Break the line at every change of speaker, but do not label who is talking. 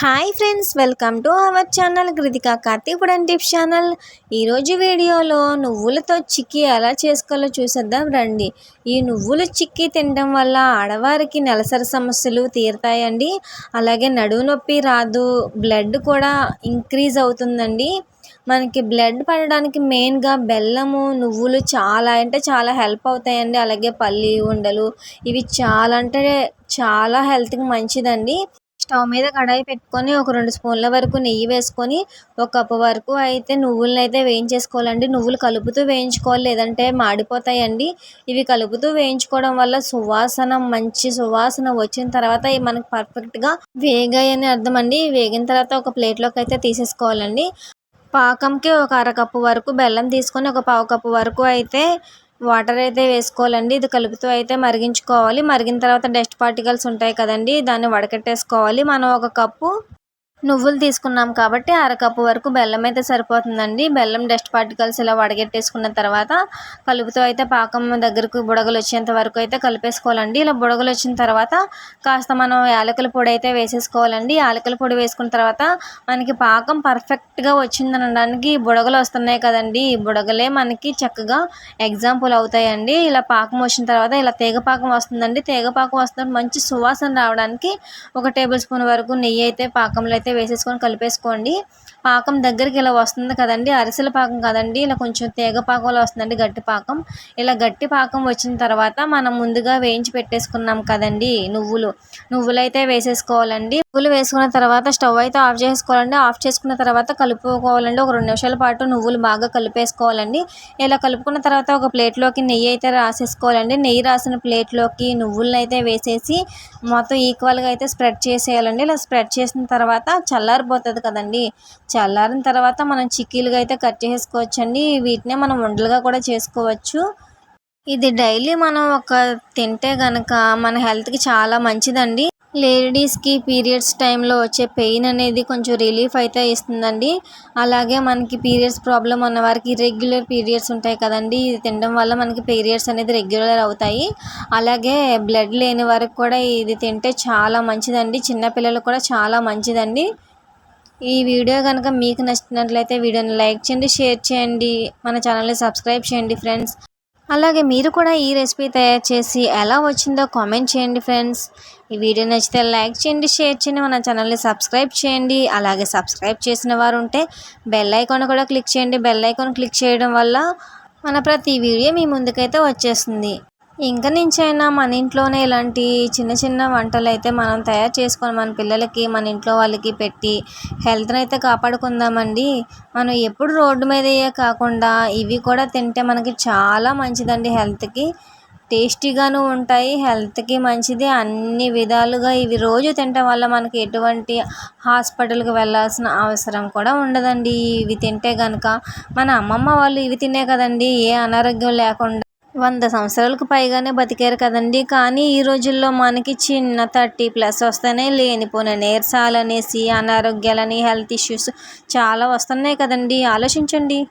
Hi friends welcome to our channel Krithika కార్తీపుడు tips channel ఈరోజు వీడియోలో నువ్వులతో చిక్కీ ఎలా చేసుకోవాలో చూసేద్దాం రండి. ఈ నువ్వులు చిక్కీ తినడం వల్ల ఆడవారికి నెలసరి సమస్యలు తీరుతాయండి. అలాగే నడువు నొప్పి రాదు బ్లడ్ కూడా ఇంక్రీజ్ అవుతుందండి. మనకి బ్లడ్ పడడానికి మెయిన్గా బెల్లము నువ్వులు చాలా అంటే చాలా హెల్ప్ అవుతాయండి. అలాగే పల్లి ఉండలు ఇవి చాలా అంటే చాలా హెల్త్కి మంచిదండి. స్టవ్ మీద కడాయి పెట్టుకొని ఒక రెండు స్పూన్ల వరకు నెయ్యి వేసుకొని ఒక కప్పు వరకు అయితే నువ్వులను అయితే వేయించేసుకోవాలండి. నువ్వులు కలుపుతూ వేయించుకోవాలి లేదంటే మాడిపోతాయండి. ఇవి కలుపుతూ వేయించుకోవడం వల్ల సువాసన మంచి సువాసన వచ్చిన తర్వాత మనకి పర్ఫెక్ట్గా వేగాయని అర్థం అండి వేగిన తర్వాత ఒక ప్లేట్లోకి అయితే తీసేసుకోవాలండి. పాకంకి ఒక అరకప్పు వరకు బెల్లం తీసుకొని ఒక పావు కప్పు వరకు అయితే వాటర్ అయితే వేసుకోవాలండి. ఇది కలుపుతూ అయితే మరిగించుకోవాలి. మరిగిన తర్వాత డస్ట్ పార్టికల్స్ ఉంటాయి కదండి దాన్ని వడకట్టేసుకోవాలి. మనం ఒక కప్పు నువ్వులు తీసుకున్నాం కాబట్టి అరకప్పు వరకు బెల్లం అయితే సరిపోతుందండి. బెల్లం డస్ట్ పార్టికల్స్ ఇలా వడగట్టేసుకున్న తర్వాత కలుపుతో అయితే పాకం దగ్గరకు బుడగలు వచ్చేంత వరకు అయితే కలిపేసుకోవాలండి. ఇలా బుడగలు వచ్చిన తర్వాత కాస్త మనం యాలకుల పొడి అయితే వేసేసుకోవాలండి. యాలకుల పొడి వేసుకున్న తర్వాత మనకి పాకం పర్ఫెక్ట్గా వచ్చింది అనడానికి బుడగలు వస్తున్నాయి కదండి. ఈ బుడగలే మనకి చక్కగా ఎగ్జాంపుల్ అవుతాయండి. ఇలా పాకం వచ్చిన తర్వాత ఇలా తీగ పాకం వస్తుందండి. తీగ పాకం వస్తున్నప్పుడు మంచి సువాసన రావడానికి ఒక టేబుల్ స్పూన్ వరకు నెయ్యి అయితే పాకంలో అయితే అయితే వేసేసుకొని కలిపేసుకోండి. పాకం దగ్గరికి ఇలా వస్తుంది కదండి అరిసెల పాకం కదండి ఇలా కొంచెం తీగ పాకంలో వస్తుందండి గట్టి పాకం. ఇలా గట్టి పాకం వచ్చిన తర్వాత మనం ముందుగా వేయించి పెట్టేసుకున్నాం కదండి నువ్వులు. నువ్వులు అయితే వేసేసుకోవాలండి. నువ్వులు వేసుకున్న తర్వాత స్టవ్ అయితే ఆఫ్ చేసుకోవాలండి. ఆఫ్ చేసుకున్న తర్వాత కలుపుకోవాలండి. ఒక రెండు నిమిషాల పాటు నువ్వులు బాగా కలిపేసుకోవాలండి. ఇలా కలుపుకున్న తర్వాత ఒక ప్లేట్లోకి నెయ్యి అయితే రాసేసుకోవాలండి. నెయ్యి రాసిన ప్లేట్లోకి నువ్వులను అయితే వేసేసి మొత్తం ఈక్వల్గా అయితే స్ప్రెడ్ చేసేయాలండి. ఇలా స్ప్రెడ్ చేసిన తర్వాత చల్లారిపోతుంది కదండి. చల్లారిన తర్వాత మనం చిక్కీలుగా అయితే కట్ చేసుకోవచ్చండి. వీటినే మనం ఉండలుగా కూడా చేసుకోవచ్చు. ఇది డైలీ మనం ఒక తింటే కనుక మన హెల్త్కి చాలా మంచిదండి. లేడీస్కి పీరియడ్స్ టైంలో వచ్చే పెయిన్ అనేది కొంచెం రిలీఫ్ అయితే ఇస్తుందండి. అలాగే మనకి పీరియడ్స్ ప్రాబ్లం ఉన్న వారికి ఇర్రెగ్యులర్ పీరియడ్స్ ఉంటాయి కదండి. ఇది తినడం వల్ల మనకి పీరియడ్స్ అనేది రెగ్యులర్ అవుతాయి. అలాగే బ్లడ్ లేని వారికి కూడా ఇది తింటే చాలా మంచిదండి. చిన్నపిల్లలకు కూడా చాలా మంచిదండి. ఈ వీడియో కనుక మీకు నచ్చినట్లయితే వీడియోని లైక్ చేయండి షేర్ చేయండి మన ఛానల్ని సబ్స్క్రైబ్ చేయండి ఫ్రెండ్స్. అలాగే మీరు కూడా ఈ రెసిపీ తయారు చేసి ఎలా వచ్చిందో కామెంట్ చేయండి ఫ్రెండ్స్. ఈ వీడియో నచ్చితే లైక్ చేయండి షేర్ చేయండి మన ఛానల్ని సబ్స్క్రైబ్ చేయండి. అలాగే సబ్స్క్రైబ్ చేసిన వారు ఉంటే బెల్ ఐకాన్ కూడా క్లిక్ చేయండి. బెల్ ఐకాన్ క్లిక్ చేయడం వల్ల మన ప్రతి వీడియో మీ ముందుకైతే వచ్చేస్తుంది. ఇంకా నుంచైనా మన ఇంట్లోనే ఇలాంటి చిన్న చిన్న వంటలు అయితే మనం తయారు చేసుకొని మన పిల్లలకి మన ఇంట్లో వాళ్ళకి పెట్టి హెల్త్ని అయితే కాపాడుకుందామండి. మనం ఎప్పుడు రోడ్డు మీదయే కాకుండా ఇవి కూడా తింటే మనకి చాలా మంచిదండి హెల్త్కి. టేస్టీగాను ఉంటాయి హెల్త్కి మంచిది. అన్ని విధాలుగా ఇవి రోజు తినటం వల్ల మనకి ఎటువంటి హాస్పిటల్కి వెళ్ళాల్సిన అవసరం కూడా ఉండదండి. ఇవి తింటే కనుక మన అమ్మమ్మ వాళ్ళు ఇవి తినే కదండి ఏ అనారోగ్యం లేకుండా వంద సంవత్సరాలకు పైగానే బతికారు కదండి. కానీ ఈ రోజుల్లో మనకి చిన్న థర్టీ ప్లస్ వస్తేనే లేనిపోయిన నీరసాలనేసి అనారోగ్యాలని హెల్త్ ఇష్యూస్ చాలా వస్తున్నాయి కదండి. ఆలోచించండి.